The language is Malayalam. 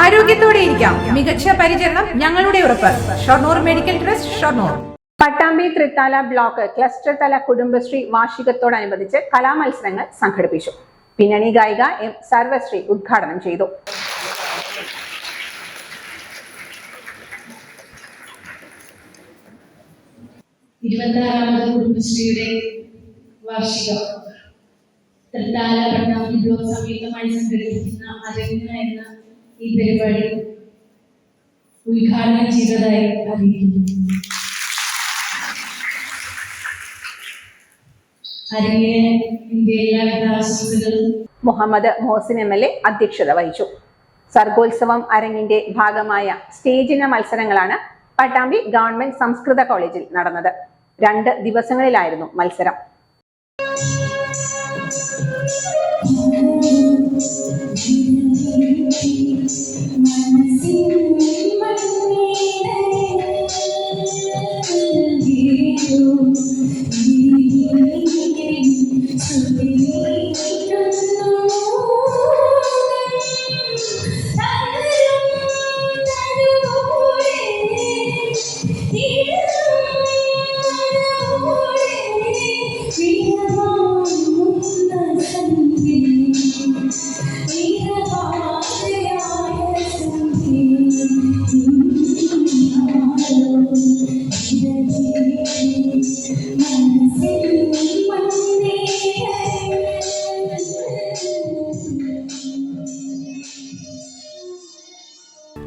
ആരോഗ്യത്തോടെ ഇരിക്കാം. മികച്ച പരിചരണം ഞങ്ങളുടെ ഉറപ്പ്. Shoranur medical trust Shoranur. Pattambi Thrithala block cluster തല കുടുംബശ്രീ വാർഷികത്തോടനുബന്ധിച്ച് കലാമത്സരങ്ങൾ സംഘടിപ്പിച്ചു. പിന്നണി ഗായിക എം സർവശ്രീ ഉദ്ഘാടനം ചെയ്തു. ഇരുപത്തിയാറാമത് കുടുംബശ്രീയുടെ വാർഷികം. തൃത്താല പട്ടാമ്പി ബ്ലോക്ക് സംയുക്തമായി സംഘടിപ്പിക്കുന്ന അരങ്ങ എന്ന ഈ പരിപാടി ഉദ്ഘാടനം ചെയ്തതായി അറിയിക്കുന്നു. Muhammad Mohsin M L A അധ്യക്ഷത വഹിച്ചു. സർഗോത്സവം അരങ്ങിന്റെ ഭാഗമായ സ്റ്റേജിന മത്സരങ്ങളാണ് പട്ടാമ്പി ഗവൺമെന്റ് സംസ്കൃത കോളേജിൽ നടന്നത്. രണ്ട് ദിവസങ്ങളിലായിരുന്നു മത്സരം.